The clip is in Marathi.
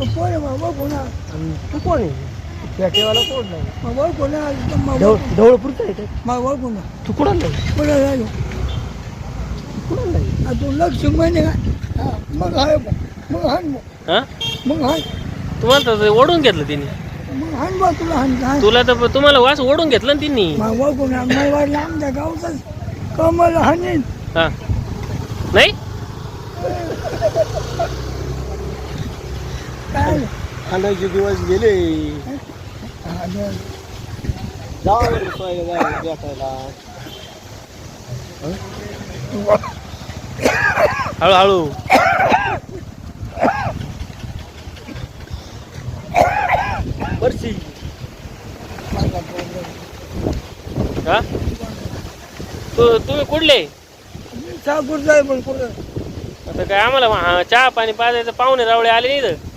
तो पोर आहे मग कोणा आणि तू कोण आहे? पेटेवाला कोण नाही? मग वर कोणा मग ढवळ ढवळपूरचा आहे का? मग वर कोणा तू कुठं नाही कोणा राहिलो कुठं नाही आ तू लक्ष महिने का? हा, मग हाय बा. मग हान मग हा? मग हाय. तुम्हाला तर ओढून घेतलं तिने. मग बा तुला हान तुला तर तुम्हाला वास ओढून घेतलं ना तिने. मग वर कोणा मग वाटलं आमच्या गावचाच कमल हानीन. हा. नाही? खाण्याचे दिवस गेले. हा, बरं. जावं भेटायला. हळूहळू. problem. हा? तू तुम्ही कुठले? मी साकूर जाय पण कुठं? आता काय आम्हाला हा, चहा पाणी पाजायचं पाहुणे रावळे आले नाही इथं.